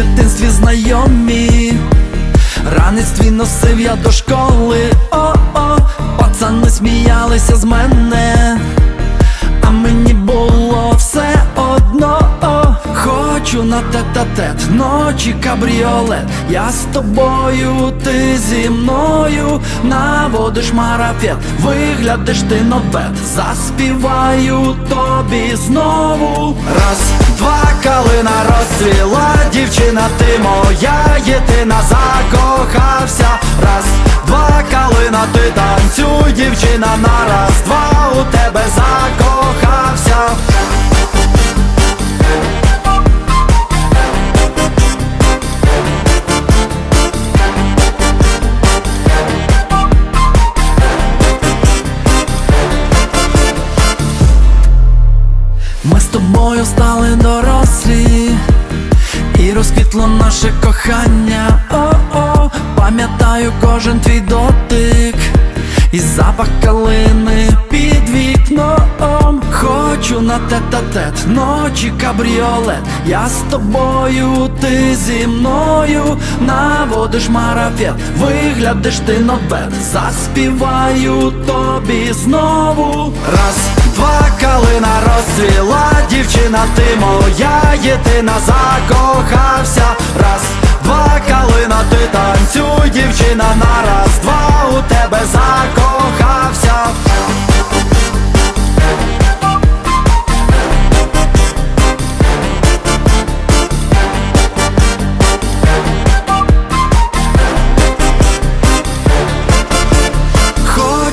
дитинстві знайомі. Ранець твій носив я до школи, о-о, пацани сміялися з мене, Хочу на тет-а-тет, ночі кабріолет, я з тобою, ти зі мною наводиш марафет, виглядиш ти нотбет, заспіваю тобі знову. Раз, два, калина розцвіла, дівчина, ти моя єдина закохався. Раз, два, калина, ти танцюй, дівчина, на раз, два у тебе закохався. Тобою стали дорослі, і розквітло наше кохання. О-о, пам'ятаю кожен твій дотик, і запах калини під вікном. Хочу на тет-а-тет, ночі кабріолет. Я з тобою, ти зі мною наводиш марафет, виглядиш ти нотбет, заспіваю тобі знову. Раз, два, калина розцвіла, дівчина, ти моя єдина закохався. Раз, два, калина, ти танцюй, дівчина, на раз, два у тебе закохався.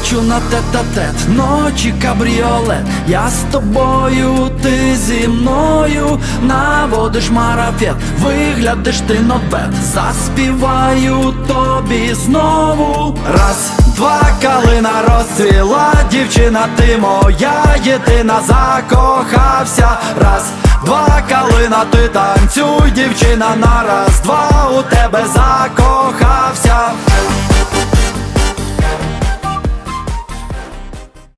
Хочу на тет-а-тет, ночі кабріолет, я з тобою, ти зі мною наводиш марафет, виглядиш ти нотбет, заспіваю тобі знову. Раз, два, калина розцвіла, дівчина, ти моя єдина закохався. Раз, два, калина, ти танцюй, дівчина, на раз, два у тебе закохався.